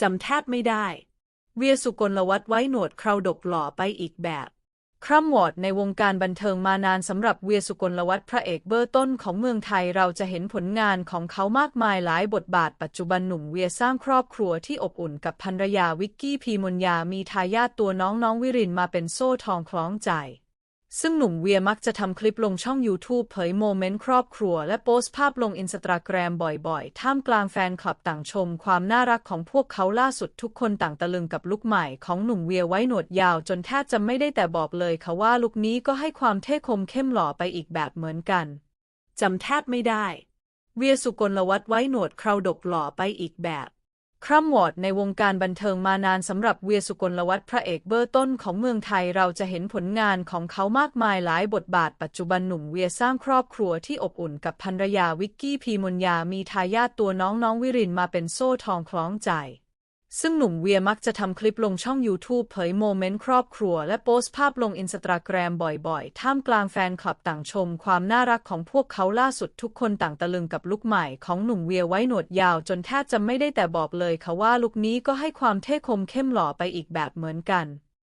จำแทบไม่ได้ เวียสุกลวัฒน์ไว้หนวดเคราดกหล่อไปอีกแบบคร่ำวอดในวงการบันเทิงมานานสำหรับเวียสุกลวัฒน์พระเอกเบอร์ต้นของเมืองไทยเราจะเห็นผลงานของเขามากมายหลายบทบาทปัจจุบันหนุ่มเวียสร้างครอบครัวที่อบอุ่นกับภรรยาวิกกี้พีมนยามีทายาทตัวน้องน้องวิรินมาเป็นโซ่ทองคล้องใจ ซึ่งหนุ่มเวียมักจะทำคลิปลงช่อง YouTube เผยโมเมนต์ครอบครัว และโพสต์ภาพลงอินสตาแกรมบ่อยๆ ท่ามกลางแฟนคลับต่างชม ความน่ารักของพวกเขาล่าสุดทุกคนต่างตะลึงกับลุคใหม่ของหนุ่มเวียไว้หนวดยาว จนแทบจะไม่ได้แต่บอกเลยค่ะว่าลุคนี้ก็ให้ความเท่คมเข้มหล่อไปอีกแบบเหมือนกันจำแทบไม่ได้ เวียสุกลวัฒไว้หนวดเคราดกหล่อไปอีกแบบ คร่ำวอดในวงการบันเทิงมานานสำหรับเวียสุกลวัฒน์พระเอกเบอร์ต้นของเมืองไทยเราจะเห็นผลงานของเขามากมายหลายบทบาทปัจจุบันหนุ่มเวียสร้างครอบครัวที่อบอุ่นกับภรรยาวิกกี้พีมนยามีทายาทตัวน้องน้องวิรินมาเป็นโซ่ทองคล้องใจ ซึ่งหนุ่มเวียมักจะทำคลิปลงช่อง YouTube เผยโมเมนต์ครอบครัว และโพสต์ภาพลงอินสตาแกรมบ่อยๆ ท่ามกลางแฟนคลับต่างชม ความน่ารักของพวกเขาล่าสุดทุกคนต่างตะลึงกับลุคใหม่ของหนุ่มเวียไว้หนวดยาว จนแทบจะไม่ได้แต่บอกเลยค่ะว่าลุคนี้ก็ให้ความเท่คมเข้มหล่อไปอีกแบบเหมือนกัน